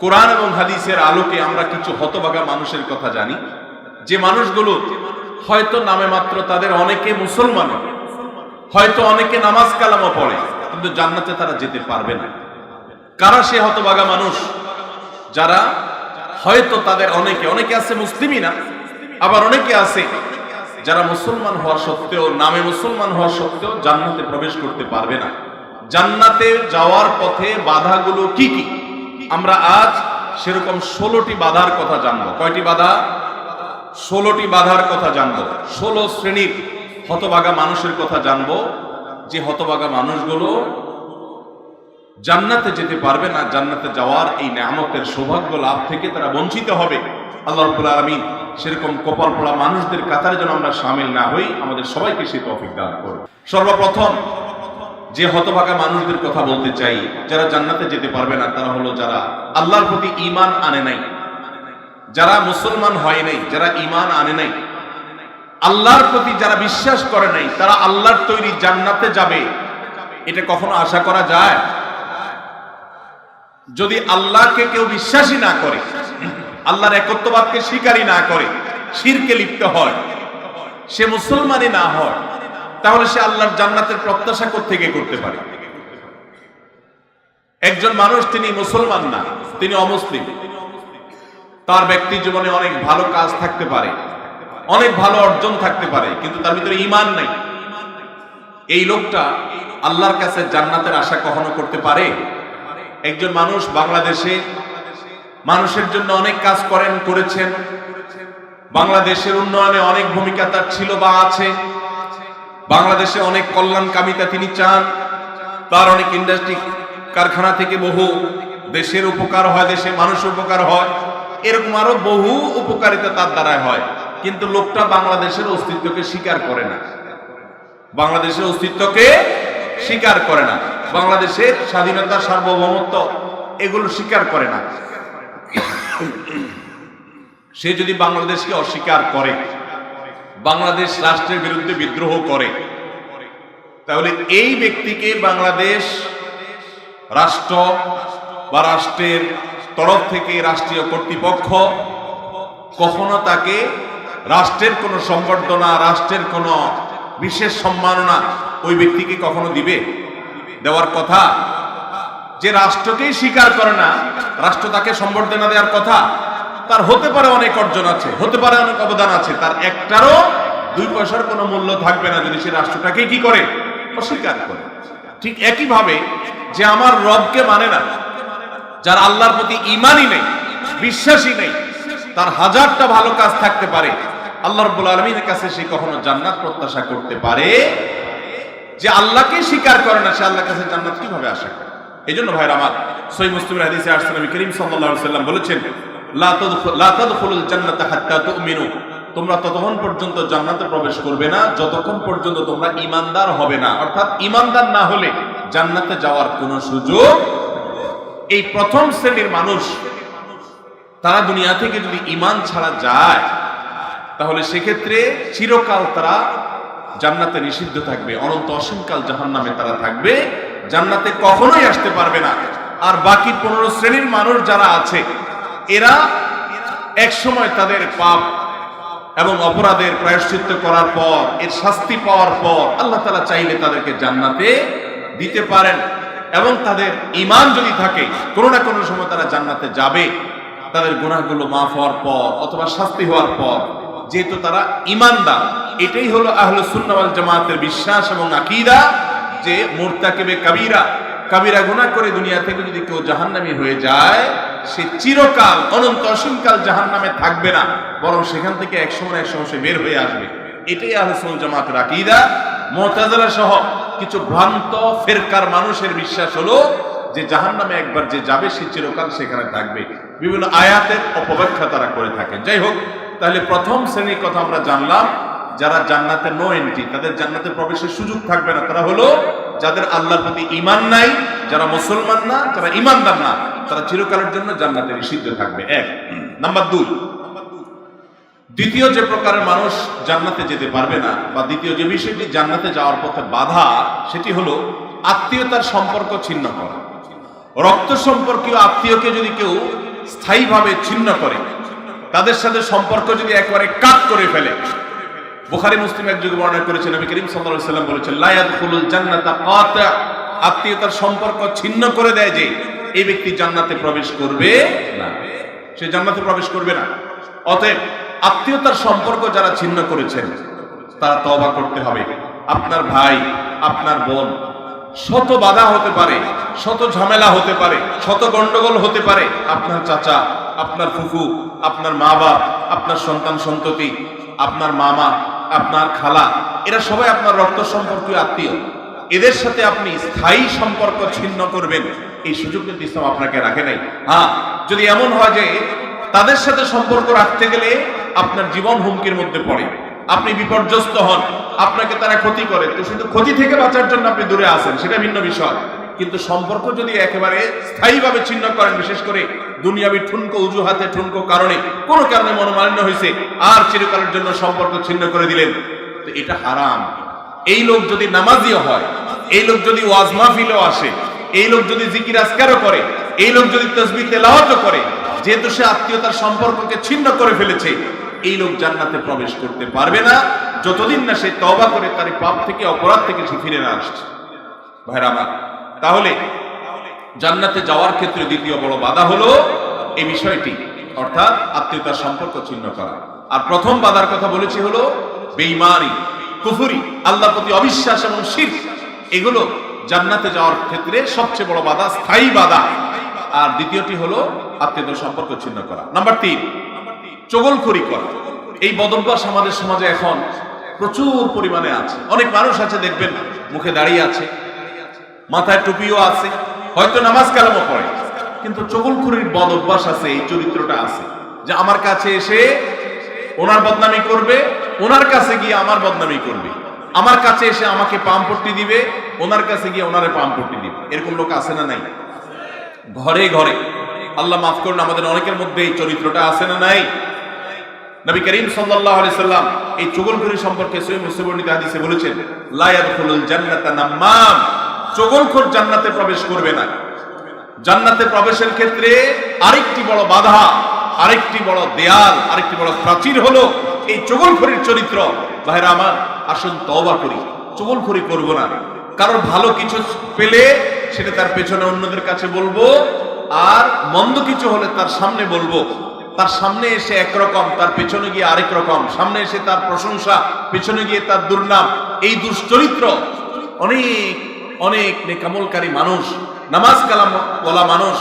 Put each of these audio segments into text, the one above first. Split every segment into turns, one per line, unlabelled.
কোরআন এবং হাদিসের আলোকে আমরা কিছু হতভাগা মানুষের কথা জানি। যে মানুষগুলো হয়তো নামে মাত্র তাদের অনেকে মুসলমান, হয়তো অনেকে নামাজ কালামও পড়ে, কিন্তু জান্নাতে তারা যেতে পারবে না। কারা সে হতভাগা মানুষ? যারা হয়তো তাদের অনেকে অনেকে আছে মুসলিমই না, আবার অনেকে আছে যারা মুসলমান হওয়া সত্ত্বেও, নামে মুসলমান হওয়া সত্ত্বেও জান্নাতে প্রবেশ করতে পারবে না। জান্নাতে যাওয়ার পথে বাধাগুলো কি কি? আমরা আজ সেরকম ষোলোটি বাধার কথা জানব। কয়টি বাধা? ষোলোটি বাধার কথা জানব। ষোলো শ্রেণির হতবাগা মানুষের কথা জানব। যে হতবাগা মানুষগুলো জান্নাতে যেতে পারবে না, জান্নাতে যাওয়ার এই নামতের সৌভাগ্য লাভ থেকে তারা বঞ্চিত হবে। আল্লাহ রাব্বুল আলামিন সেরকম কপাল পড়া মানুষদের কাতারে যেন আমরা সামিল না হই, আমাদের সবাইকে সে তৌফিক দান করুন। সর্বপ্রথম যে হতভাগা মানুষদের কথা বলতে চাই, যারা জান্নাতে যেতে পারবে না, তারা হলো যারা আল্লাহর প্রতি ঈমান আনে নাই। যারা মুসলমান হয় নাই, যারা ঈমান আনে নাই। আল্লাহর প্রতি যারা বিশ্বাস করে নাই, তারা আল্লাহর তৈরি জান্নাতে যাবে। এটা কখনো আশা করা যায়? যদি আল্লাহকে কেউ বিশ্বাসী না করে, আল্লাহর একত্ববাদকে স্বীকারই না করে, শিরকে লিপ্ত হয়, সে মুসলমানই না হয় তাহলে সে আল্লাহর জান্নাতের প্রত্যাশা থেকে করতে পারে? একজন মানুষ, তিনি মুসলমান না, তিনি অমুসলিম। তার ব্যক্তি জীবনে অনেক ভালো কাজ থাকতে পারে, অনেক ভালো অর্জন থাকতে পারে, কিন্তু তার ভিতরে ইমান নাই। এই লোকটা আল্লাহর কাছে জান্নাতের আশা কখনো করতে পারে? একজন মানুষ বাংলাদেশে, মানুষের জন্য অনেক কাজ করেন, করেছেন। বাংলাদেশের উন্নয়নে অনেক ভূমিকা তার ছিল বা আছে। বাংলাদেশে অনেক কল্যাণকামিতা তিনি চান। তার অনেক ইন্ডাস্ট্রি কারখানা থেকে বহু দেশের উপকার হয়, দেশের মানুষ উপকার হয়। এরকম আরও বহু উপকারিতা তার দ্বারাই হয়। কিন্তু লোকটা বাংলাদেশের অস্তিত্বকে স্বীকার করে না। বাংলাদেশের অস্তিত্বকে স্বীকার করে না। বাংলাদেশের স্বাধীনতা, সার্বভৌমত্ব এগুলো স্বীকার করে না। সে যদি বাংলাদেশকে অস্বীকার করে বাংলাদেশ রাষ্ট্রের বিরুদ্ধে বিদ্রোহ করে। তাহলে এই ব্যক্তিকে বাংলাদেশ রাষ্ট্র বা রাষ্ট্রের তরফ থেকে রাষ্ট্রীয় কর্তৃপক্ষ কখনো তাকে রাষ্ট্রের কোনো সংবর্ধনা, রাষ্ট্রের কোনো বিশেষ সম্মাননা ওই ব্যক্তিকে কখনো দিবে? দেওয়ার কথা যে রাষ্ট্রকেই স্বীকার করে না, রাষ্ট্র তাকে সম্বর্ধনা দেওয়ার কথা। তার হতে পারে অনেক অর্জন আছে, হতে পারে অনেক অবদান আছে, তার একটারও দুই পয়সার কোনো মূল্য থাকবে না যদি সে রাষ্ট্রটাকে কি করে? অস্বীকার করে। ঠিক একইভাবে যে আমার রবকে মানে না, যার আল্লাহর প্রতি ইমানই নেই, বিশ্বাসই নেই, তার হাজারটা ভালো কাজ থাকতে পারে, আল্লাহ রব্বুল আলমীর কাছে সে কখনো জান্নাত প্রত্যাশা করতে পারে? যে আল্লাহকে স্বীকার করে না, সে আল্লাহর কাছে জান্নাত কীভাবে আশা করে? এই জন্য ভাইরা আমার সই মুসলিমের হাদিসে নবী করিম আলাইহি সাল্লাম বলেছেন তোমরা ততক্ষণ পর্যন্ত জান্নাতে প্রবেশ করবে না, যতক্ষণ পর্যন্ত তোমরা ইমানদার হবে না। অর্থাৎ ইমানদার না হলে জান্নাতে যাওয়ার কোনো সুযোগ এই প্রথম শ্রেণির মানুষ, তারা দুনিয়া থেকে যদি ইমান ছাড়া যায়, তাহলে সেক্ষেত্রে চিরকাল তারা জান্নাতে নিষিদ্ধ থাকবে, অনন্ত অসীমকাল জাহান নামে তারা থাকবে, জান্নাতে কখনোই আসতে পারবে না। আর বাকি পনেরো শ্রেণির মানুষ যারা আছে এরা এক সময় তাদের পাপ এবং অপরাধের প্রায়শ্চিত্ত করার পর, এর শাস্তি পাওয়ার পর আল্লাহ তালা চাইলে তাদেরকে জান্নাতে দিতে পারেন। এবং তাদের ইমান যদি থাকে, কোনো না কোনো সময় তারা জান্নাতে যাবে। তাদের গুনাহগুলো মাফ হওয়ার পর অথবা শাস্তি হওয়ার পর, যেহেতু তারা ইমানদার এটাই হলো আহলে সুন্নাওয়াল জামাতের বিশ্বাস এবং আকীদা যে মুরতাকিবে কাবীরা, কাবিরা গুনাহ করে দুনিয়া থেকে যদি কেউ জাহান্নামি হয়ে যায় সে চিরকাল, অনন্ত অসীমকাল জাহান্নামে থাকবে না। বরং সেখান থেকে এক সময় এক সময় সে বের হয়ে আসবে। এটাই আহলে সুন্নাত জামাতের আকীদা। মুতাজিলা সহ কিছু ভ্রান্ত ফেরকার মানুষের বিশ্বাস হলো যে জাহান্নামে একবার যে যাবে, সে চিরকাল সেখানে থাকবে। বিভিন্ন আয়াতের অপব্যাখ্যা তারা করে থাকেন। যাই হোক, তাহলে প্রথম শ্রেণির কথা আমরা জানলাম, যারা জান্নাতে নো এন্ট্রি তাদের জান্নাতে প্রবেশের সুযোগ থাকবে না। তারা হলো যাদের আল্লাহর প্রতি ইমান নাই, যারা মুসলমান না, যারা ইমানদার না। তারা চিরকালের জন্য জান্নাতে নিষিদ্ধ থাকবে। এক। নাম্বার দুই। দ্বিতীয় যে প্রকারের মানুষ জান্নাতে যেতে পারবে না বা দ্বিতীয় যে বিষয়টি জান্নাতে যাওয়ার পথে বাধা, সেটি হলো আত্মীয়তার সম্পর্ক ছিন্ন করা। রক্ত সম্পর্কীয় আত্মীয়কে যদি কেউ স্থায়ীভাবে ছিন্ন করে, তাদের সাথে সম্পর্ক যদি একবারে কাট করে ফেলে। বুখারী, মুসলিম এক যুগে বর্ণনা করেছেন, নবী করিম সাল্লাল্লাহু আলাইহি বলেছেন, লা ইয়াদখুলুল জান্নাতা কাতা। আত্মীয়তার সম্পর্ক ছিন্ন করে দেয় যে এই ব্যক্তি জান্নাতে প্রবেশ করবে না। সে জান্নাতে প্রবেশ করবে না। অতএব আত্মীয়তার সম্পর্ক যারা ছিন্ন করেছেন, তারা তবা করতে হবে। আপনার ভাই, আপনার বোন, শত বাধা হতে পারে, শত ঝামেলা হতে পারে, শত গন্ডগোল হতে পারে। আপনার চাচা, আপনার ফুফু, আপনার মা বাপ আপনার সন্তান সন্ততি, আপনার মামা, আপনার খালা, এরা সবাই আপনার রক্ত সম্পর্কীয় আত্মীয়। এদের সাথে আপনি স্থায়ী সম্পর্ক ছিন্ন করবেন। এই সুযোগ কিন্তু ইসলাম আপনাকে রাখে নাই। হ্যাঁ যদি এমন হয় যে তাদের সাথে সম্পর্ক রাখতে গেলে আপনার জীবন হুমকির মধ্যে পড়ে। আপনি বিপর্যস্ত হন, আপনাকে তারা ক্ষতি করে। তো শুধু ক্ষতি থেকে বাঁচার জন্য আপনি দূরে আসেন সেটা ভিন্ন বিষয়। কিন্তু সম্পর্ক যদি একেবারে স্থায়ীভাবে ছিন্ন করেন, বিশেষ করে দুনিয়াবি ঠুনকো উজুহাতে ঠুনকো কারণে, কোনো কারণে মনোমালিন্য হয়েছে, আর চিরকালের জন্য সম্পর্ক ছিন্ন করে দিলেন, তো এটা হারাম। এই লোক যদি নামাজিও হয়, এই লোক যদি ওয়াজ মাহফিলেও আসে এই লোক যদি জিকির আজকারও করে, এই লোক যদি তসবি তেলাওয়াতও করে, যেহেতু সে আত্মীয়তার সম্পর্ককে ছিন্ন করে ফেলেছে, এই লোক জান্নাতে প্রবেশ করতে পারবে না। যতদিন না সে তবা করে তার পাপ থেকে, অপরাধ থেকে সে ফিরে না আসছে। ভাইরা আমার, তাহলে জান্নাতে যাওয়ার ক্ষেত্রে দ্বিতীয় বড় বাধা হলো এই বিষয়টি, অর্থাৎ আত্মীয়তার সম্পর্ক ছিন্ন করা। আর প্রথম বাধার কথা বলেছি হলো, বেইমানি, কুফুরি, আল্লাহর প্রতি অবিশ্বাস এবং শির এগুলো জান্নাতে যাওয়ার ক্ষেত্রে সবচেয়ে বড় বাধা, স্থায়ী বাধা। আর দ্বিতীয়টি হলো আত্মীয়তার সম্পর্ক ছিন্ন করা। নাম্বার তিন, চগলখড়ি করা। এই বদভ্যাস আমাদের সমাজে এখন প্রচুর পরিমাণে আছে। অনেক মানুষ আছে, দেখবেন, মুখে দাঁড়িয়ে আছে, মাথায় টুপিও আছে, হয়তো নামাজ কালামও পড়ে। কিন্তু চগলখুরির বদ অভ্যাস আছে, এই চরিত্রটা আছে। যে আমার কাছে এসে ওনার বদনামি করবে, ওনার কাছে গিয়ে আমার বদনামি করবে। আমার কাছে এসে আমাকে পাম্পট্টি দিবে, ওনার কাছে গিয়ে ওনারে পাম্পট্টি দিবে। এরকম লোক আছে না নাই? ঘরে ঘরে। আল্লাহ মাফ করুন, আমাদের অনেকের মধ্যে এই চরিত্রটা আছে না নাই? নবী করিম আলাইহি সাল্লাম এই চুগলখড়ি সম্পর্কে সহিহ মুসলিম বর্ণিত হাদিসে বলেছেন, লা ইয়াদখুলুল জান্নাতা নাম্মাম। চুগলখোর জান্নাতে প্রবেশ করবে না। জান্নাতে প্রবেশের ক্ষেত্রে আরেকটি বড় বাধা, আরেকটি বড় দেয়াল, আরেকটি বড় প্রাচীর হলো এই চুগলখড়ির চরিত্র। ভাইরা আমার আসুন তওবা করি চুগলখড়ি করব না। কারোর ভালো কিছু পেলে সেটা তার পেছনে অন্যদের কাছে বলব, আর মন্দ কিছু হলে তার সামনে বলব। তার সামনে এসে একরকম, তার পেছনে গিয়ে আরেক রকম। সামনে এসে তার প্রশংসা, পেছনে গিয়ে তার দুর্নাম। এই দুশ্চরিত্র অনেক অনেক নেকামলকারী মানুষ, নামাজ কালাম বলা মানুষ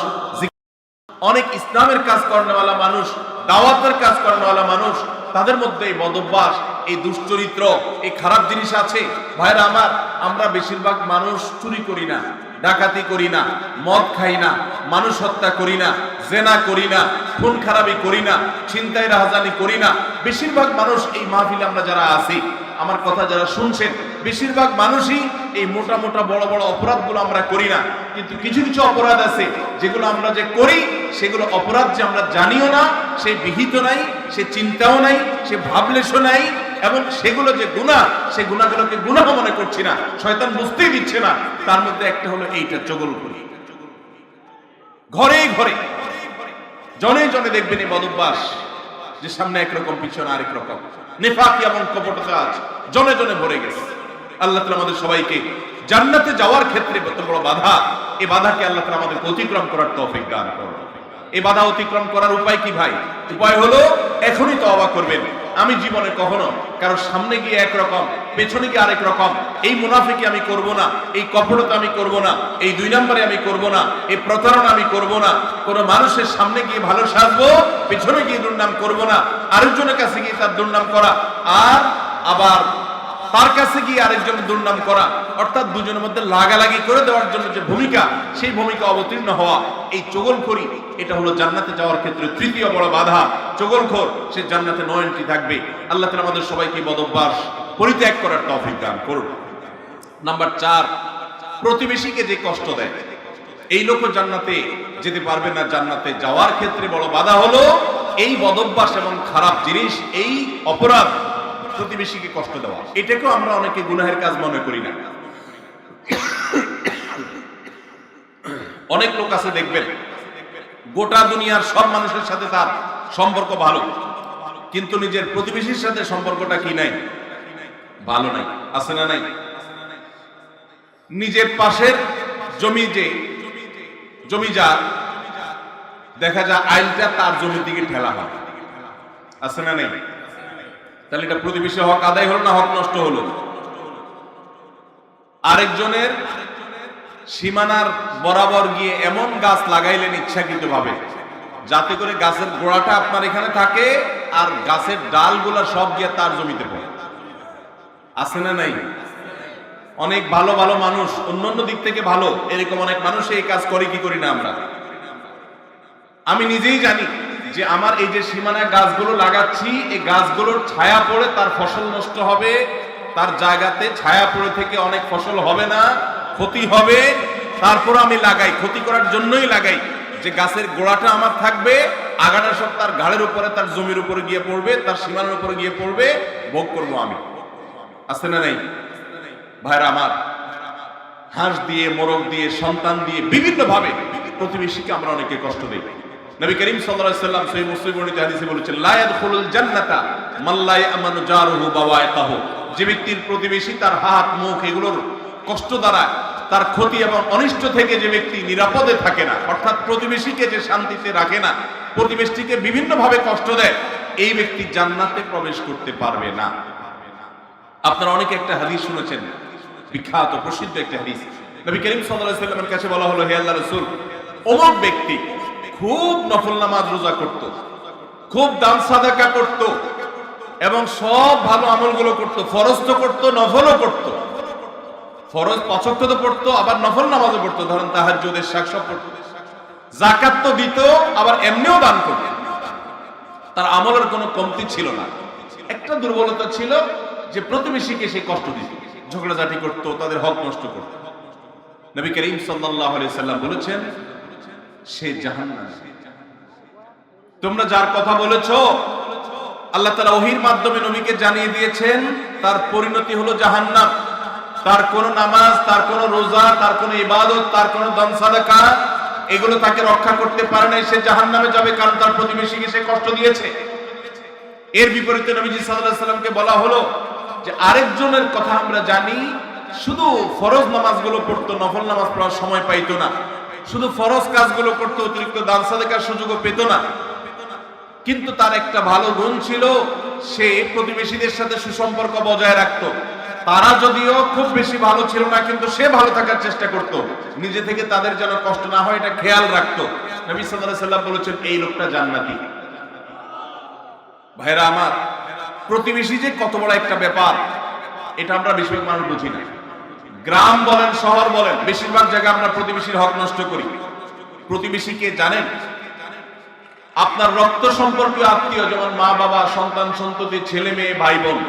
অনেক ইসলামের কাজ করেনওয়ালা মানুষ, দাওয়াতের কাজ করেনওয়ালা মানুষ, তাদের মধ্যে এই বদভ্যাস এই দুশ্চরিত্র, এই খারাপ জিনিস আছে? ভাইরা আমার, আমরা বেশিরভাগ মানুষ চুরি করি না, ডাকাতি করি না, মদ খাই না, মানুষ হত্যা করি না, জেনা করি না, খুন খারাপি করি না, ছিনতাই রাহাজানি করি না। বেশিরভাগ মানুষ এই মাহফিলে আমরা যারা আছি, আমার কথা যারা শুনছেন, বেশিরভাগ মানুষই এই মোটা মোটা বড় বড় অপরাধগুলো আমরা করি না। কিন্তু কিছু কিছু অপরাধ আছে, যেগুলো আমরা যে করি, সেগুলো অপরাধ যে আমরা জানিও না, সে বিহিত নাই, সে চিন্তাও নাই, সে ভাবলেশও নাই এবং সেগুলো যে গুণা সে গুণাগুলোকে গুণাহ মনে করছি না। শয়তান বুঝতেই দিচ্ছে না। তার মধ্যে একটা হলো এইটা, চগল করি। ঘরে ঘরে, জনে জনে দেখবেন এই বদভ্যাস, যে সামনে একরকম, পিছনে আরেক রকম। নেফাকি এবং কপটতা আছে জনে জনে ভরে গেছে। আল্লাহ তালা আমাদের সবাইকে জান্নাতে যাওয়ার ক্ষেত্রে বড় বাধা। এই বাধাকে আল্লাহ তালা আমাদের অতিক্রম করার তৌফিক দান করুন। এই বাধা অতিক্রম করার উপায় কি ভাই? উপায় হলো এখনই তো অবাক করবেন। আমি জীবনে কখনো কারোর সামনে গিয়ে একরকম, পেছনে গিয়ে আরেক রকম, এই মুনাফিকি আমি করব না, এই কপটতা আমি করব না, এই দুই নম্বরে আমি করব না, এই প্রতারণা আমি করব না, কোনো মানুষের সামনে গিয়ে ভালো সাজবো, পেছনে গিয়ে দুর্নাম করব না, আরেকজনের কাছে গিয়ে তার দুর্নাম করা, আর আবার তার কাছে গিয়ে আরেকজন দুর্নাম করা, অর্থাৎ দুজনের মধ্যে লাগালাগি করে দেওয়ার জন্য যে ভূমিকা, সেই ভূমিকা অবতীর্ণ হওয়া, এই চগলখড়ি এটা হলো জান্নাতে যাওয়ার ক্ষেত্রে তৃতীয় বড় বাধা। চগলখোর, সে জান্নাতে নয়নটি থাকবে। আল্লাহ তালা আমাদের সবাইকে বদভ্যাস পরিত্যাগ করার তৌফিক দান করুন। নাম্বার চার, প্রতিবেশীকে যে কষ্ট দেয়। এই লোক জান্নাতে যেতে পারবে না জান্নাতে যাওয়ার ক্ষেত্রে। বড় বাধা হলো এই বদভ্যাস এবং খারাপ জিনিস, এই অপরাধ প্রতিবেশীকে কষ্ট দেওয়া। এটাকেও আমরা অনেকে গুনাহের কাজ মনে করি না। অনেক লোক আছে দেখবেন গোটা দুনিয়ার সব মানুষের সাথে তার সম্পর্ক ভালো। কিন্তু নিজের প্রতিবেশীর সাথে সম্পর্কটা কি নাই? ভালো নাই। আছে না নাই? নিজের পাশের জমি যে, জমি যা, দেখা যায় আইলটা তার জমির দিকে ঠেলা হয়। আছে না নেই? তাহলে এটা প্রতিবেশী হক আদায় হলো না হক নষ্ট হলো? আরেকজনের সীমানার বরাবর গিয়ে এমন গাছ লাগাইলেন ইচ্ছাকৃত ভাবে যাতে করে গাছের গোড়াটা আপনার এখানে থাকে আর গাছের ডালগুলা সব গিয়ে তার জমিতে পড়ে। আছে না নাই? অনেক ভালো ভালো মানুষ, অন্যান্য দিক থেকে ভালো, এরকম অনেক মানুষ এই কাজ করে, কি করি না আমরা? আমি নিজেই জানি যে আমার এই যে সীমানায় গাছগুলো লাগাচ্ছি, এই গাছগুলোর ছায়া পড়ে তার ফসল নষ্ট হবে, তার জায়গাতে ছায়া পড়ে থেকে অনেক ফসল হবে না ক্ষতি হবে তারপর আমি লাগাই। ক্ষতি করার জন্যই লাগাই। যে গাছের গোড়াটা আমার থাকবে আগাটা সব তার ঘাড়ের উপরে, তার জমির উপরে গিয়ে পড়বে, তার সীমানার উপরে গিয়ে পড়বে, ভোগ করব আমি। আছে না নাই? ভাইরা আমার, হাঁস দিয়ে, মোরগ দিয়ে, সন্তান দিয়ে বিভিন্ন ভাবে প্রতিবেশীকে আমরা অনেকে কষ্ট দেই। নবী করিম সাল্লাম সহিহ মুসলিম বর্ণিত হাদিসে বলেছেন, লা ইয়াদখুলুল জান্নাতা মান লা ইয়ামানু জারুহু যে ব্যক্তির প্রতিবেশী তার হাত, মুখ এগুলোর কষ্ট দ্বারা তার ক্ষতি এবং অনিষ্ট থেকে যে ব্যক্তি নিরাপদে থাকে না, অর্থাৎ প্রতিবেশীকে যে শান্তিতে রাখে না, প্রতিবেশীকে বিভিন্নভাবে কষ্ট দেয়, এই ব্যক্তি জান্নাতে প্রবেশ করতে পারবে না। আপনারা অনেকে একটা হাদিস শুনেছেন, বিখ্যাত, প্রসিদ্ধ একটা হাদিস। নবী করিম সাল্লামের কাছে বলা হলো, হে আল্লাহর রাসূল, অমুক ব্যক্তি খুব নফল নামাজ রোজা করত, খুব দান সাদাকা করত এবং সব ভালো আমলগুলো করত ফরজ তো করত, নফলও করত। ফরজ পছন্দ তো পড়তো, আবার নফল নামাজও পড়তো, ধরেন তাহার তাহাজ্জুদের শাক সব পড়তো। জাকাত তো দিত, আবার এমনিও দান করত। তার আমলের কোনো কমতি ছিল না। একটা দুর্বলতা ছিল যে প্রতিবেশীকে সে কষ্ট দিত। ঝগড়াঝাটি করতো, তাদের হক নষ্ট করত। নবী করিম আলাইহি সাল্লাম বলেছেন, সে জাহান্নাম। তোমরা যার কথা বলেছ, আল্লাহ তাআলা ওহির মাধ্যমে নবীকে জানিয়ে দিয়েছেন, তার পরিণতি হলো জাহান্নাম। তার কোন নামাজ, তার কোন রোজা, তার কোন ইবাদত, তার কোন সাদাকা, এগুলো তাকে রক্ষা করতে পারে না সে জাহান্নামে যাবে কারণ তার প্রতিবেশীকে সে কষ্ট দিয়েছে। এর বিপরীতে নবীজি সাল্লাল্লাহু সাল্লামকে বলা হলো যে আরেকজনের কথা আমরা জানি, শুধু ফরজ নামাজগুলো পড়তো, নফল নামাজ পড়ার সময় পাইতো না। শুধু ফরজ কাজগুলো করতো, অতিরিক্ত দান সাদাকার সুযোগও পেত না। কিন্তু তার একটা ভালো গুণ ছিল, সে প্রতিবেশীদের সাথে সুসম্পর্ক বজায় রাখতো। তারা যদিও খুব বেশি ভালো ছিল না, কিন্তু সে ভালো থাকার চেষ্টা করত। নিজে থেকে তাদের যেন কষ্ট না হয়, এটা খেয়াল রাখতো। নবী সাল্লাল্লাহু সাল্লাম বলেছেন, এই লোকটা জান্নাতি। ভাইরা আমার, প্রতিবেশী যে কত বড় একটা ব্যাপার, এটা আমরা বেশিরভাগ মানুষ বুঝি না। গ্রাম বলেন, শহর বলেন, বেশিরভাগ জায়গায় আমরা প্রতিবেশীর হক নষ্ট করি। প্রতিবেশীকে জানেন? আপনার রক্ত সম্পর্কীয় আত্মীয়, যেমন মা বাবা সন্তান সন্ততি ছেলে মেয়ে ভাই বোন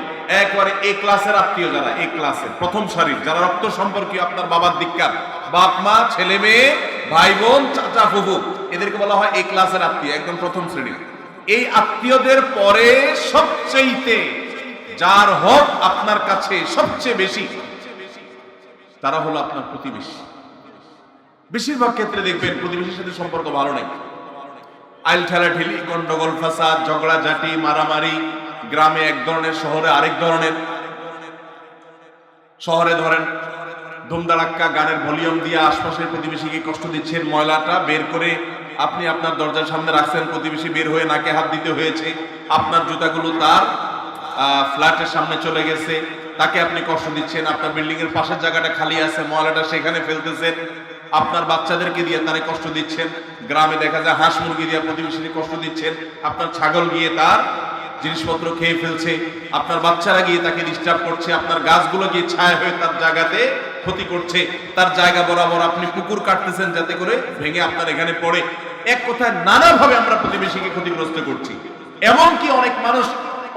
একবারে এ ক্লাসের আত্মীয় যারা, এ ক্লাসের প্রথম সারির, যারা রক্ত সম্পর্কীয় আপনার বাবার দিককার, বাপ, মা, ছেলে, মেয়ে, ভাই, বোন, চাচা, ফুফু, এদেরকে বলা হয় এ ক্লাসের আত্মীয়, একদম প্রথম শ্রেণির এই আত্মীয়দের পরে সবচেয়েতে যার হক আপনার কাছে সবচেয়ে বেশি, তারা হলো আপনার প্রতিবেশী। বেশিরভাগ ক্ষেত্রে দেখবেন প্রতিবেশীর সাথে সম্পর্ক ভালো নেই। আইল ঠেলাঠেলি, গন্ডগোল ফাসাদ ঝগড়া ঝাঁটি মারামারি গ্রামে এক ধরনের, শহরে আরেক ধরনের। শহরে ধরেন ধুমধারাক্কা গানের ভলিউম দিয়ে আশপাশের প্রতিবেশীকে কষ্ট দিচ্ছেন ময়লাটা বের করে আপনি আপনার দরজার সামনে রাখছেন, প্রতিবেশী বের হয়ে নাকে হাত দিতে হয়েছে। আপনার জুতাগুলো তার ফ্ল্যাটের সামনে চলে গেছে। তাকে আপনি কষ্ট দিচ্ছেন, আপনার বিল্ডিং এর পাশের জায়গাটা খালি আছে, ময়লাটা সেখানে ফেলতেছেন। আপনার বাচ্চাদেরকে দিয়ে তারে কষ্ট দিচ্ছেন। গ্রামে দেখা যায় হাঁস মুরগি দিয়ে প্রতিবেশীকে কষ্ট দিচ্ছেন। আপনার ছাগল গিয়ে তার জিনিসপত্র খেয়ে ফেলছে, আপনার বাচ্চারা গিয়ে তাকে ডিস্টার্ব করছে, আপনার গাছগুলো গিয়ে ছায়া হয়ে তার জায়গাতে ক্ষতি করছে, তার জায়গা বরাবর আপনি পুকুর কাটতেছেন যাতে করে ভেঙে আপনার এখানে পড়ে। এক কথায় নানাভাবে আমরা প্রতিবেশীকে ক্ষতিগ্রস্ত করছি। এমনকি অনেক মানুষ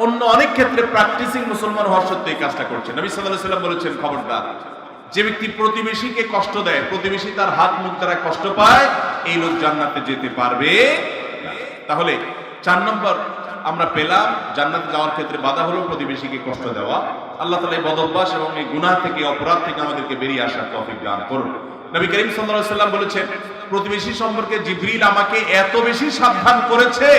অন্য অনেক ক্ষেত্রে প্র্যাকটিসিং মুসলমান হওয়ার সত্ত্বেও এই কাজটা করছে। নবী আলাইহি সাল্লাম বলেছেন, খবরদার, যে ব্যক্তি প্রতিবেশীকে কষ্ট দেয়, প্রতিবেশী তার হাত মুখ দ্বারা কষ্ট পায়, এই লোক জান্নাতে যেতে পারবে তাহলে চার নম্বর আমরা পেলাম। জান্নাত যাওয়ার ক্ষেত্রে বাধা হলো প্রতিবেশীকে কষ্ট দেওয়া। আল্লাহ তালা এই বদভ্যাস এবং এই গুণা থেকে, অপরাধ থেকে আমাদেরকে বেরিয়ে আসার তফিক দান করুন। নবী করিম সাল্লাম বলেছেন, প্রতিবেশী সম্পর্কে জিবরিল আমাকে এত বেশি সাবধান করেছে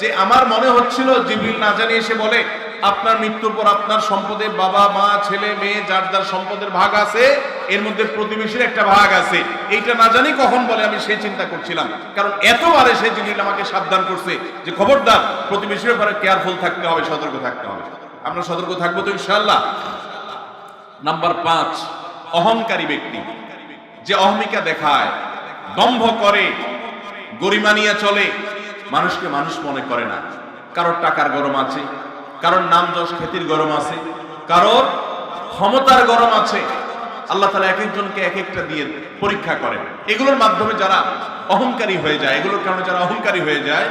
যে আমার মনে হচ্ছিল জিবরিল না জানিয়ে এসে বলে আপনার মৃত্যুর পর আপনার সম্পদে বাবা, মা, ছেলে, মেয়ে, যার যার সম্পদের ভাগ আছে, এর মধ্যে প্রতিবেশীর একটা ভাগ আছে। এইটা না জানি কখন বলে আমি সেই চিন্তা করছিলাম। কারণ এতবারে সে জিবরিল আমাকে সাবধান করছে যে, খবরদার, প্রতিবেশীর ব্যাপারে কেয়ারফুল থাকতে হবে, সতর্ক থাকতে হবে। আমরা সতর্ক থাকব তো ইনশাআল্লাহ। নাম্বার পাঁচ, অহংকারী ব্যক্তি। যে অহমিকা দেখায়, দম্ভ করে, গরিমা নিয়ে চলে, মানুষকে মানুষ মনে করে না। কারোর টাকার গরম আছে কারোর নাম যশ খ্যাতির গরম আছে কারোর ক্ষমতার গরম আছে। আল্লাহ তালা এক একজনকে এক একটা দিয়ে পরীক্ষা করেন। এগুলোর মাধ্যমে যারা অহংকারী হয়ে যায়, এগুলোর কারণে যারা অহংকারী হয়ে যায়,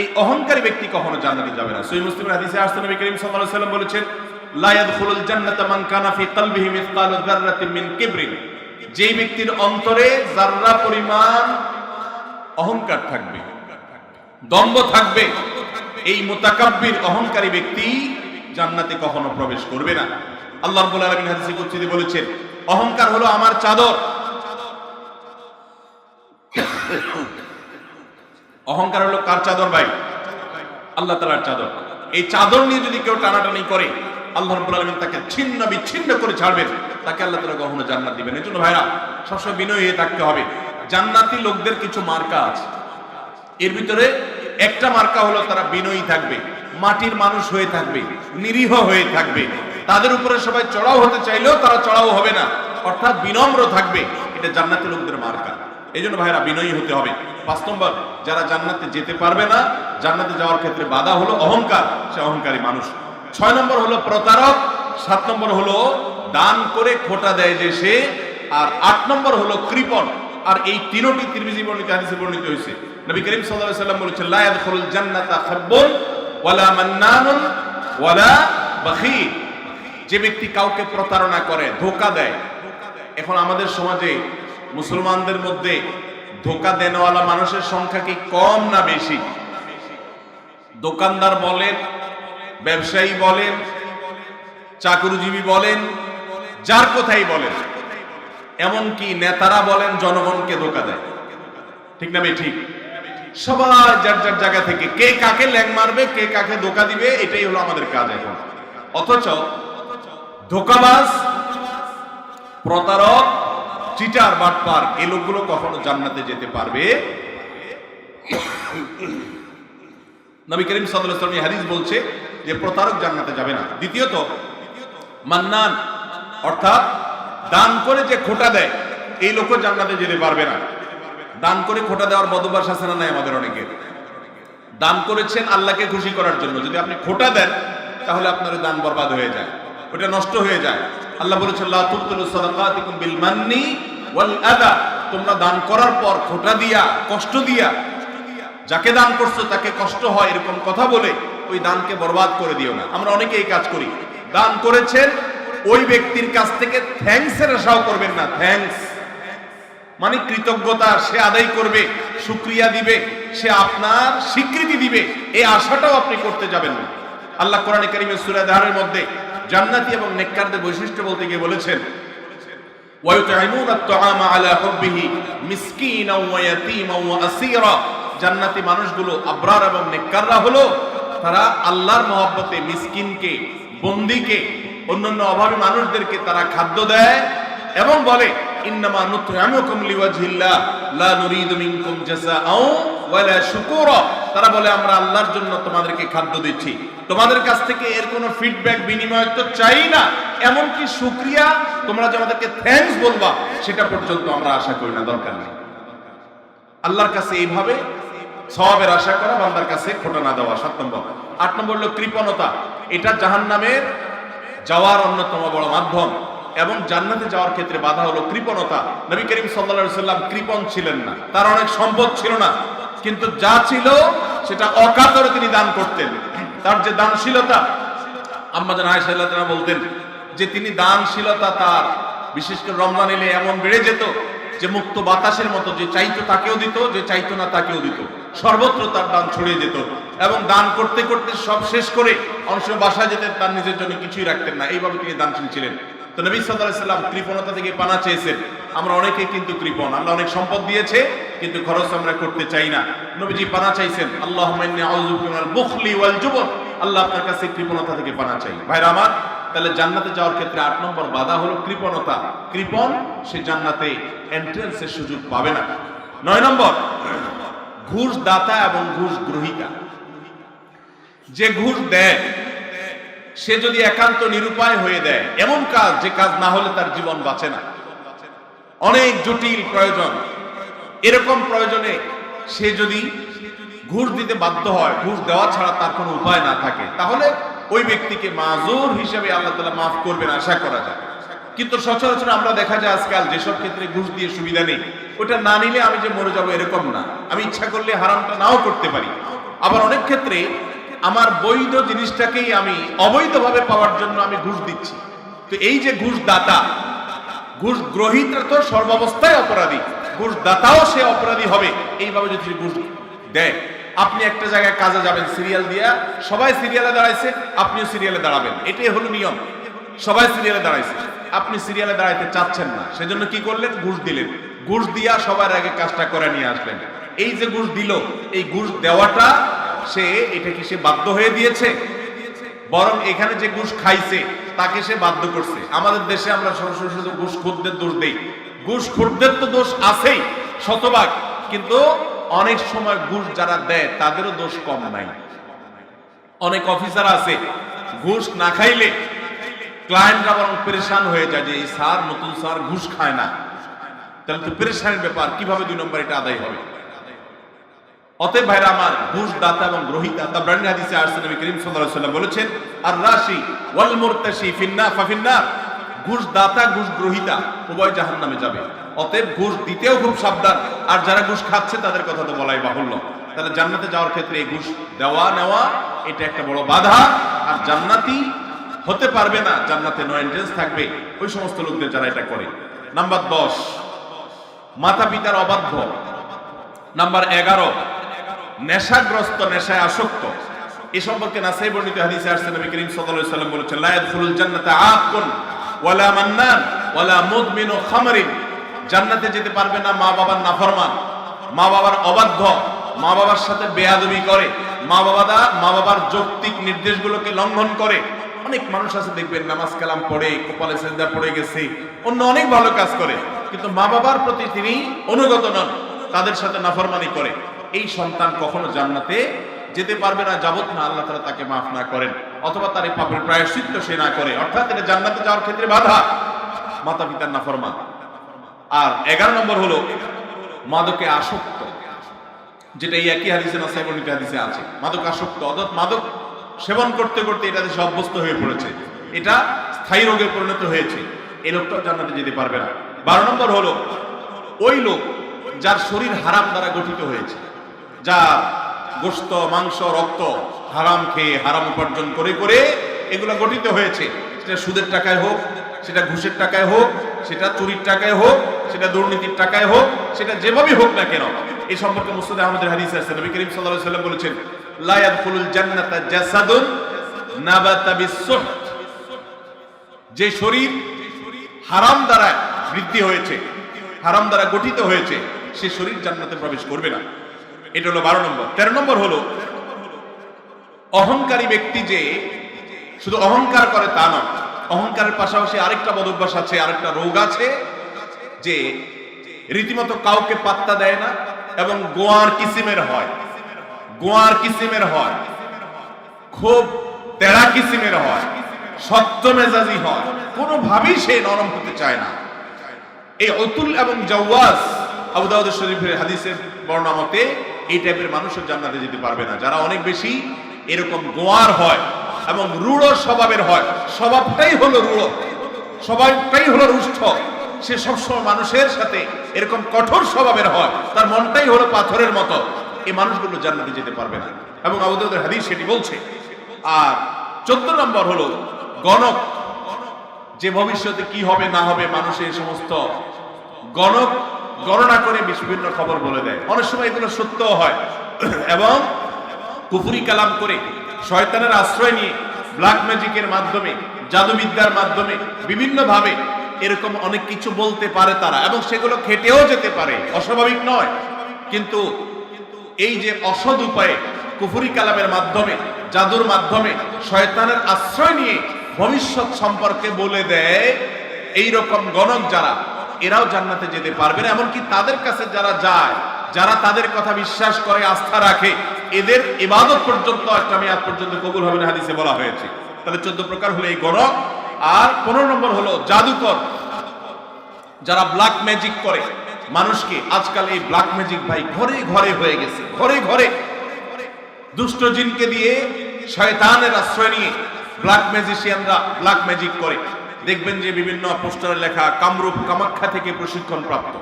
এই অহংকারী ব্যক্তি কখনো জান্নাতে যাবে না। সহি মুসলিম হাদিসে আসতে নবী করিম সাল্লাম বলেছেন, লা ইয়াদখুলুল জান্নাতা মান কানা ফি কলবিহি মিসকালু যাররাতিন মিন কিবরিন। যেই ব্যক্তির অন্তরে যাররা পরিমাণ অহংকার থাকবে, দম্ভ থাকবে এই মুতাকাব্বির অহংকারী ব্যক্তি জান্নাতে কখনো প্রবেশ করবে না। আল্লাহ রাব্বুল আলামিন হাদিসে বলেছেন, অহংকার হলো আমার চাদর। অহংকার হলো কার চাদর ভাই? আল্লাহ তালার চাদর। এই চাদর নিয়ে যদি কেউ টানাটানি করে, আল্লাহ রাব্বুল আলামিন তাকে ছিন্ন বিচ্ছিন্ন করে ছাড়বেন। তাকে আল্লাহ তাআলা কখনো জান্নাত দিবেন এজন্য ভাইরা, সবসময় বিনয়ী হয়ে থাকতে হবে। জান্নাতি লোকদের কিছু মার্কা আছে। এর ভিতরে একটা মার্কা হলো তারা বিনয়ী থাকবে, মাটির মানুষ হয়ে থাকবে, নিরীহ হয়ে থাকবে। তাদের উপরে সবাই চড়াও হতে চাইলেও তারা চড়াও হবে না। অর্থাৎ বিনম্র থাকবে, এটা জান্নাতি লোকদের মার্কা। এই জন্য ভাইরা বিনয়ী হতে হবে। পাঁচ নম্বর, যারা জান্নাতে যেতে পারবে না, জান্নাতে যাওয়ার ক্ষেত্রে বাধা হলো অহংকার, সে অহংকারী মানুষ। ছয় নম্বর হলো প্রতারক, সাত নম্বর হলো দান করে খোটা দেয় যে সে, আর আট নম্বর হলো কৃপণ। আর এই তিনটি তিরমিজি বর্ণিত, হাদিসে বর্ণিত হয়েছে। নবী করিম সাল্লাম বলেছেন, লা ইয়াদখুলুল জান্নাতা ওয়ালা মান্নানুন ওয়ালা বাখীল যে ব্যক্তি কাউকে প্রতারণা করে, ধোকা দেয়, এখন আমাদের সমাজে মুসলমানদের মধ্যে ধোকা দেনওয়ালা মানুষের সংখ্যা কি কম না বেশি? দোকানদার বলেন, ব্যবসায়ী বলেন, চাকরিজীবী বলেন, যার কোথায় বলেন, এমনকি নেতারা বলেন, জনগণকে ধোকা দেয়। ঠিক না ভাই, ঠিক? সবাই যার যার জায়গা থেকে। কে কাকে ল্যাং মারবে, কে কাকে ধোকা দিবে, এটাই হলো আমাদের কাজ এখন। অথচ ধোকাবাজ, প্রতারক, চিটার, বাটপার এই লোকগুলো কখনো জান্নাতে যেতে পারবে। নবী করিম সাল্লাল্লাহু হাদিস বলছে যে প্রতারক জান্নাতে যাবে না। দ্বিতীয়ত, মান্নান, অর্থাৎ দান করে যে খোটা দেয়, এই লোকও জান্নাতে যেতে পারবে না। দান করে খোটা দেওয়ার বদভ্যাস আছে না নাই আমাদের অনেকে? দান করেছেন আল্লাহকে খুশি করার জন্য। যদি আপনি খোটা দেন, তাহলে আপনার দান বরবাদ হয়ে যায়। ওটা নষ্ট হয়ে যায়। আল্লাহ বলেছেন, লা সাদাকাতিকুম বিল ওয়াল আদা। তোমরা দান করার পর খোটা দিয়া, কষ্ট দিয়া, যাকে দান করছ তাকে কষ্ট হয় এরকম কথা বলে ওই দানকে বরবাদ করে দিও না। আমরা অনেকে এই কাজ করি। দান করেছেন, ওই ব্যক্তির কাছ থেকে থ্যাঙ্কস এর আশাও করবেন না। থ্যাঙ্কস মানে কৃতজ্ঞতা সে আদায় করবে সুক্রিয়া দিবে, সে আপনার স্বীকৃতি দিবে এই আশাটাও আপনি করতে যাবেন না। আল্লাহ কোরআনে কারিমের সুরাধারের মধ্যে জান্নাতি এবং নেককারদের বৈশিষ্ট্য বলতে গিয়ে বলেছেন জান্নাতি মানুষগুলো আবরার এবং নেককাররা হলো তারা আল্লাহর মহব্বতে মিসকিনকে, বন্দিকে, অন্যান্য অভাবী মানুষদেরকে তারা খাদ্য দেয় এবং বলে, ইন্নামা নুতআমুকুম লা নুরিদু মিনকুম জাযাআও ওয়ালা শুকুরা। তারা বলে, আমরা আল্লাহর জন্য তোমাদেরকে খাদ্য দিচ্ছি। তোমাদের কাছ থেকে এর কোনো ফিডব্যাক বিনিময় তো চাই না। এমনকি শুকরিয়া, তোমরা যে আমাদেরকে থ্যাঙ্কস বলবা, সেটা পর্যন্ত আমরা আশা করি না, দরকার নেই। আল্লাহর কাছে এইভাবে সওয়াবের আশা করা, বান্দার কাছে খোটা না দেওয়া, সাত নম্বর। আট নম্বর হলো কৃপণতা। এটা জাহান্নামের যাওয়ার অন্যতম বড় মাধ্যম। এবং জান্নাতে যাওয়ার ক্ষেত্রে বাধা হলো কৃপণতা। নবী করিম সাল্লা সাল্লাম কৃপণ ছিলেন না। তার অনেক সম্পদ ছিল না। কিন্তু যা ছিল, সেটা অকাতরে তিনি দান করতেন। তার যে দানশীলতা, আম্মাজান তাআলা বলতেন, যে তিনি দানশীলতা তার, বিশেষ করে রমজান এলে এমন বেড়ে যেত, যে মুক্ত বাতাসের মতো যে চাইতো তাকেও দিত, যে চাইতো না তাকেও দিত। সর্বত্র তার দান ছড়িয়ে যেত। এবং দান করতে করতে সব শেষ করে সময় বাসায় যেতেন, তার নিজের জন্য কিছুই রাখতেন না। এইভাবে তিনি দানশীল ছিলেন। তো নবী সাল্লাল্লাহু সাল্লাম কৃপণতা থেকে পানা চেয়েছেন। আমরা অনেকে কিন্তু কৃপণ, আল্লাহ অনেক সম্পদ দিয়েছে, কিন্তু খরচ আমরা করতে চাই না। নবীজি পানা চাইছেন আল্লাহ বুখলি ওয়াল জুবন আল্লাহ আপনার কাছে কৃপণতা থেকে পানা চাই। ভাইরা আমার, তাহলে জান্নাতে যাওয়ার ক্ষেত্রে আট নম্বর বাধা হলো কৃপণতা। কৃপণ, সে জান্নাতে এন্ট্রেন্সের সুযোগ পাবে না। নয় নম্বর ঘুষ দাতা এবং ঘুষ গ্রহিতা যে ঘুষ দেয় সে যদি একান্ত নিরুপায় হয়ে দেয়, এমন কাজ যে কাজ না হলে তার জীবন বাঁচে না। অনেক জটিল প্রয়োজন। এরকম প্রয়োজনে সে যদি ঘুষ দিতে বাধ্য হয়, ঘুষ দেওয়া ছাড়া তার কোনো উপায় না থাকে, তাহলে ওই ব্যক্তিকে মাজুর হিসেবে আল্লাহ তালা মাফ করবেন আশা করা যায়। কিন্তু সচরাচর আমরা দেখা যায় আজকাল যেসব ক্ষেত্রে ঘুষ দিয়ে সুবিধা নেই, ওটা না নিলে আমি যে মরে যাব এরকম না। আমি ইচ্ছা করলে হারামটা নাও করতে পারি। আবার অনেক ক্ষেত্রে আমার বৈধ জিনিসটাকেই আমি অবৈধভাবে পাওয়ার জন্য আমি ঘুষ দিচ্ছি। তো এই যে ঘুষ দাতা ঘুষ গ্রহীতা তো সর্বাবস্থায় অপরাধী। ঘুষ দাতাও সে অপরাধী হবে। এইভাবে যদি ঘুষ দেয়, আপনি একটা জায়গায় কাজে যাবেন, সিরিয়াল দিয়া, সবাই সিরিয়ালে দাঁড়াইছে, আপনিও সিরিয়ালে দাঁড়াবেন। এটাই হলো নিয়ম। সবাই সিরিয়ালে দাঁড়াইছে। আপনি সিরিয়ালে দাঁড়াইতে চাচ্ছেন না। সেজন্য কি করলেন? ঘুষ দিলেন। ঘুষ দিয়া সবার আগে কাজটা করে নিয়ে আসলেন। এই যে ঘুষ দিল, এই ঘুষ দেওয়াটা সে, এটা কি সে বাধ্য হয়ে দিয়েছে? বরং এখানে যে ঘুষ খাইছে, তাকে সে বাধ্য করছে। আমাদের দেশে আমরা সরাসরি শুধু ঘুষ খুদ্দের দোষ দেই। ঘুষ খুদ্দের তো দোষ আছেই, শতভাগ। কিন্তু অনেক সময় ঘুষ যারা দেয়, তাদেরও দোষ কম নাই। অনেক অফিসার আছে, ঘুষ না খাইলে ক্লায়েন্টরা বরং পরেশান হয়ে যায় যে, এই স্যার নতুন স্যার ঘুষ খায় না। তাহলে তো পরেশানের ব্যাপার, কীভাবে দুই নম্বর এটা আদায় হবে? অতএব ভাইরা আমার ঘুষ দাতা এবং গ্রহিতা তাবরানি হাদিসে আসছে নবী করিম সাল্লাল্লাহু আলাইহি বলেছেন আর রাশি ওয়াল মুরতাশি ফিন্না ফাফিন্নার। ঘুষ দাতা ঘুষ গ্রহিতা উভয় জাহান্নামে যাবে। অতএব ঘুষ দিতেও খুব সাবধান, আর যারা ঘুষ খাচ্ছে তাদের কথা তো বলাই বাহুল্য। তাহলে জান্নাতে যাওয়ার ক্ষেত্রে এই ঘুষ দেওয়া নেওয়া, এটা একটা বড় বাধা। আর জান্নাতি হতে পারবে না, জান্নাতে নো এন্ট্রেন্স থাকবে। ওই সমস্ত লোকদের যারা এটা করে। নাম্বার দশ মাতা পিতার অবাধ্য। নাম্বার এগারো নেশাগ্রস্ত, নেশায় আসক্ত। এ সম্পর্কে নাসাই বর্ণিত হাদিসে আসছে নবী করিম সাল্লাল্লাহু আলাইহি বলেছেন, লা ইয়াদখুলুল জান্নাতা আকুন ওয়ালা মান্নান ওয়ালা মুদমিনু খামরিন। জান্নাতে যেতে পারবে না মা বাবার নাফরমান। মা বাবার অবাধ্য মা বাবার সাথে বেয়াদবি করে। মা বাবাদা মা বাবার যৌক্তিক নির্দেশগুলোকে লঙ্ঘন করে। অনেক মানুষ আছে, দেখবেন, নামাজ কালাম পড়ে, কপালে সেজদা পড়ে গেছে, অন্য অনেক ভালো কাজ করে। কিন্তু মা বাবার প্রতি তিনি অনুগত নন, তাদের সাথে নাফরমানি করে। এই সন্তান কখনো জান্নাতে যেতে পারবে না যাবত না আল্লাহ তালা তাকে মাফ না করেন। অথবা তার এই পাপের প্রায়শ্চিত্ত সে না করে। অর্থাৎ এটা জান্নাতে যাওয়ার ক্ষেত্রে বাধা। মাতা পিতার নাফরমান। আর এগারো নম্বর হলো মাদকে আসক্ত। যেটা এই একই হাদিসে না সাইবনিক হাদিসে আছে। মাদক আসক্ত। অর্থাৎ মাদক সেবন করতে করতে এটা দেশে অভ্যস্ত হয়ে পড়েছে। এটা স্থায়ী রোগে পরিণত হয়েছে। এই লোকটাও জান্নাতে যেতে পারবে না। বারো নম্বর হলো ওই লোক যার শরীর হারাম দ্বারা গঠিত হয়েছে। যা গোস্ত মাংস, রক্ত হারাম খেয়ে হারাম উপার্জন করে করে এগুলো গঠিত হয়েছে। সেটা সুদের টাকায় হোক, সেটা ঘুষের টাকায় হোক, সেটা চুরির টাকায় হোক, সেটা দুর্নীতির টাকায় হোক, সেটা যেভাবে হোক না কেন, এই সম্পর্কে মুস্তাদ আহমদের হাদিস আছে। নবী করিম সাল্লাল্লাহু আলাইহি সাল্লাম বলেছেন, লা ইয়াদখুলুল জান্নাতা জাসাদুন নাবাতা বিসসুহত যে শরীর হারাম দ্বারা বৃদ্ধি হয়েছে, হারাম দ্বারা গঠিত হয়েছে, সে শরীর জান্নাতে প্রবেশ করবে না। এটা হলো বারো নম্বর। তেরো নম্বর হলো, অহংকারী ব্যক্তি যে শুধু অহংকার করে তা নয়, অহংকারের পাশাপাশি আরেকটা বদভ্যাস আছে, আরেকটা রোগ আছে যে রীতিমতো কাউকে পাত্তা দেয় না এবং গোয়ার কিসিমের হয়। গোয়ার কিসিমের হয়। খুব তেরা কিসিমের হয়। সত্য মেজাজি হয়। কোনোভাবেই সে নরম হতে চায় না। এই অতুল এবং জওয়াজ আবু দাউদ শরীফের হাদিসের বর্ণনা মতে এই টাইপের মানুষের জান্নাতে যেতে পারবে না। যারা অনেক বেশি এরকম গোয়ার হয় এবং রূঢ় স্বভাবের হয়, স্বভাবটাই হলো রূঢ়, স্বভাবটাই হলো রুষ্ট। সে সবসময় মানুষের সাথে এরকম কঠোর স্বভাবের হয়, তার মনটাই হলো পাথরের মতো। এই মানুষগুলো জান্নাতে যেতে পারবে না। এবং আবু দাউদের হাদিস সেটি বলছে। আর চোদ্দ নম্বর হলো গণক। যে ভবিষ্যতে কি হবে, না হবে, মানুষের সমস্ত গণক গণনা করে বিভিন্ন খবর বলে দেয়। অনেক সময় এগুলো সত্যও হয়। এবং কুফুরি কালাম করে শয়তানের আশ্রয় নিয়ে ব্ল্যাক ম্যাজিকের মাধ্যমে, জাদুবিদ্যার মাধ্যমে, বিভিন্নভাবে এরকম অনেক কিছু বলতে পারে তারা। এবং সেগুলো খেটেও যেতে পারে। অস্বাভাবিক নয়। কিন্তু এই যে অসৎ উপায়ে কুফুরি কালামের মাধ্যমে, জাদুর মাধ্যমে শয়তানের আশ্রয় নিয়ে ভবিষ্যৎ সম্পর্কে বলে দেয় এই রকম গণক যারা এরাও জান্নাতে যেতে পারবে না। এমনকি তাদের কাছে যারা যায়, যারা তাদের কথা বিশ্বাস করে, আস্থা রাখে, এদের ইবাদত পর্যন্ত একটা মেয়াদ পর্যন্ত কবুল হবে না হাদিসে বলা হয়েছে। তাহলে চোদ্দ প্রকার হলো এই গণক আর পনেরো নম্বর হলো জাদুকর। যারা ব্ল্যাক ম্যাজিক করে, মানুষকে আজকাল এই ব্ল্যাক ম্যাজিক ভাই ঘরে ঘরে হয়ে গেছে, ঘরে ঘরে। দুষ্ট জিনকে দিয়ে শয়তানের আশ্রয় নিয়ে ব্ল্যাক ম্যাজিশিয়ানরা ব্ল্যাক ম্যাজিক করে। দেখবেন যে বিভিন্ন পোস্টারে লেখা কামরূপ কামাখ্যা থেকে প্রশিক্ষণ প্রাপ্ত।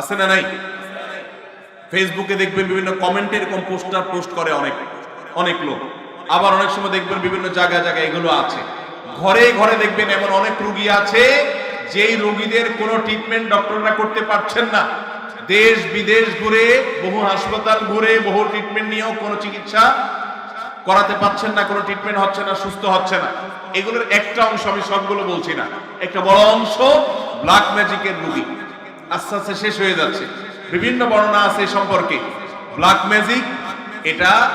আছে না নাই? ফেসবুকে দেখবেন বিভিন্ন কমেন্টে এরকম পোস্টার পোস্ট করে অনেক অনেক লোক। আবার অনেক সময় দেখবেন বিভিন্ন জায়গায় জায়গায় এগুলো আছে। ঘরে ঘরে দেখবেন এমন অনেক রুগী আছে, যেই রোগীদের কোনো ট্রিটমেন্ট ডক্টররা করতে পারছেন না। দেশ বিদেশ ঘুরে, বহু হাসপাতাল ঘুরে, বহু ট্রিটমেন্ট নিয়েও কোনো চিকিৎসা করাতে পারছেন না, কোনো ট্রিটমেন্ট হচ্ছে না, সুস্থ হচ্ছে না। এগুলোর একটা অংশ আমি সবগুলো বলছি না। একটা বড় অংশ ব্ল্যাক ম্যাজিকের রুগী। আস্তে আস্তে শেষ হয়ে যাচ্ছে। বিভিন্ন বর্ণনা আছে সম্পর্কে। ব্ল্যাক ম্যাজিক এটা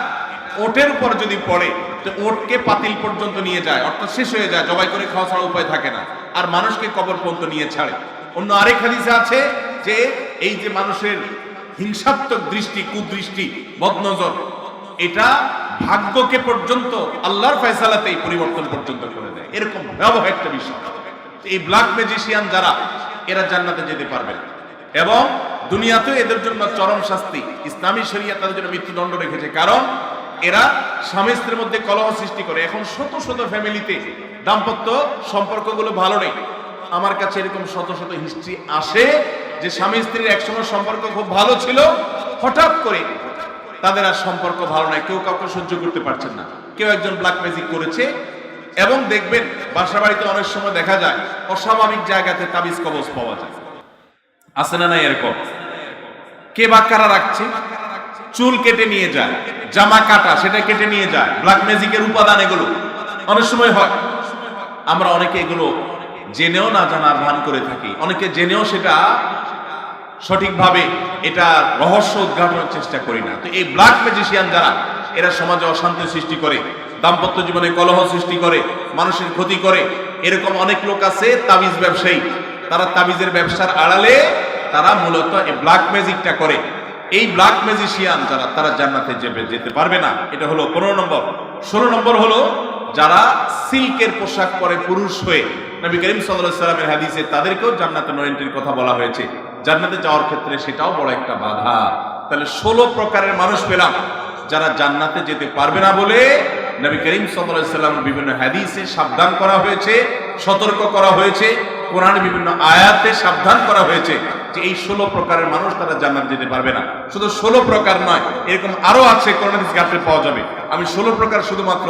ওটের উপর যদি পড়ে, তো ওটকে পাতিল পর্যন্ত নিয়ে যায়, অর্থাৎ শেষ হয়ে যায়, জবাই করে খাওয়া ছাড়া উপায় থাকে না। আর মানুষকে কবর পর্যন্ত নিয়ে ছাড়ে। অন্য আরেক হাদিসে আছে যে, এই যে মানুষের হিংসাত্মক দৃষ্টি, কুদৃষ্টি, বদনজর, এটা ভাগ্যকে পর্যন্ত আল্লাহর ফয়সালাতেই পরিবর্তন পর্যন্ত করে দেয়। এরকম ভয়াবহ একটা বিষয়। এই ব্ল্যাক ম্যাজিশিয়ান যারা, এরা জান্নাতে যেতে পারবে। এবং দুনিয়াতেও এদের জন্য চরম শাস্তি, ইসলামী শরিয়া তাদের জন্য মৃত্যুদণ্ড রেখেছে। কারণ এরা স্বামী স্ত্রীর মধ্যে কলহ সৃষ্টি করে। এখন শত শত ফ্যামিলিতে দাম্পত্য সম্পর্কগুলো ভালো নেই। আমার কাছে এরকম শত শত হিস্ট্রি আসে যে স্বামী স্ত্রীর একসময় সম্পর্ক খুব ভালো ছিল। হঠাৎ করে তাদের আর সম্পর্ক ভালো নাই। কেউ কাউকে সহ্য করতে পারছেন না। কেউ একজন ব্ল্যাক ম্যাজিক করেছে এবং দেখবেন, বাসা বাড়িতে অনেক সময় দেখা যায়, অস্বাভাবিক জায়গাতে তাবিজ কবজ পাওয়া যায়। আছে না নাই এরকম? কে বাক্কারা রাখছে? চুল কেটে নিয়ে যায়, জামা কাটা, সেটা কেটে নিয়ে যায় ব্ল্যাক ম্যাজিকের উপাদান এগুলো। অনেক সময় হয়, আমরা অনেকে এগুলো জেনেও না জানার ভান করে থাকি। অনেকে জেনেও সেটা সঠিকভাবে এটা রহস্য উদ্ঘাটনের চেষ্টা করি না। তো এই ব্ল্যাক ম্যাজিশিয়ান যারা, এরা সমাজে অশান্তি সৃষ্টি করে, দাম্পত্য জীবনে কলহ সৃষ্টি করে, মানুষের ক্ষতি করে, এরকম অনেক লোক আছে, তাবিজ ব্যবসায়ী। তারা তাবিজের ব্যবসার আড়ালে তারা মূলত এই ব্ল্যাক ম্যাজিকটা করে। এই ব্ল্যাক ম্যাজিশিয়ান যারা, তারা জান্নাতে যেতে যেতে পারবে না। এটা হলো পনেরো নম্বর। ষোলো নম্বর হলো যারা সিল্কের পোশাক পরে পুরুষ হয়ে, নবী করিম সাল্লাল্লাহু সাল্লামের হাদিসে তাদেরকেও জান্নাতে নো কথা বলা হয়েছে। জান্নাতে যাওয়ার ক্ষেত্রে সেটাও বড় একটা বাধা। তাহলে ষোলো প্রকারের মানুষ পেলাম, যারা জান্নাতে যেতে পারবে না বলে নবী করিম সাল্লামের বিভিন্ন হাদিসে সাবধান করা হয়েছে, সতর্ক করা হয়েছে, কোরআনের বিভিন্ন আয়াতে সাবধান করা হয়েছে যে এই ষোলো প্রকারের মানুষ তারা জান্নাত যেতে পারবে না। শুধু ষোলো প্রকার নয়, এরকম আরও আছে কোরআন হাদিস পাওয়া যাবে। আমি ষোলো প্রকার শুধুমাত্র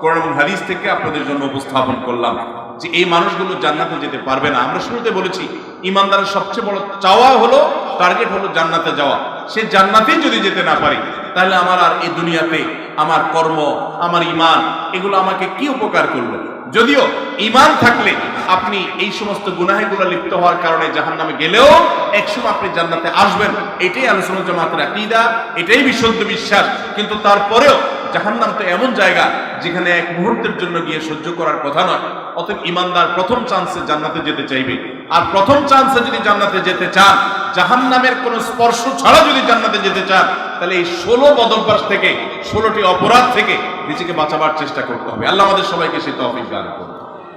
কোরআন হাদিস থেকে আপনাদের জন্য উপস্থাপন করলাম যে এই মানুষগুলো জান্নাতে যেতে পারবে না। আমরা শুরুতে বলেছি, ইমানদারের সবচেয়ে বড় চাওয়া হলো টার্গেট হলো জান্নাতে যাওয়া। সে জান্নাতেই যদি যেতে না পারি, তাহলে আমার আর এই দুনিয়াতে আমার কর্ম, আমার ইমান, এগুলো আমাকে কি উপকার করল? যদিও ইমান থাকলে আপনি এই সমস্ত গুনাহেগুলো লিপ্ত হওয়ার কারণে জাহান নামে গেলেও একসময় আপনি জান্নাতে আসবেন। এটাই আলোচনা জামাতের আকিদা, এটাই বিশুদ্ধ বিশ্বাস। কিন্তু তারপরেও জাহান্নাম তো এমন জায়গা যেখানে এক মুহূর্তের জন্য গিয়ে সহ্য করার কথা নয়। অতএব ইমানদার প্রথম চান্সে জান্নাতে যেতে চাইবে। আর প্রথম চান্সে যদি জান্নাতে যেতে চান, জাহান্নামের কোন স্পর্শ ছাড়া যদি জান্নাতে যেতে চান, তাহলে এই ষোলো বদভ্যাস থেকে, ষোলোটি অপরাধ থেকে নিজেকে বাঁচাবার চেষ্টা করতে হবে। আল্লাহ আমাদের সবাইকে সে তফিক দান করুন।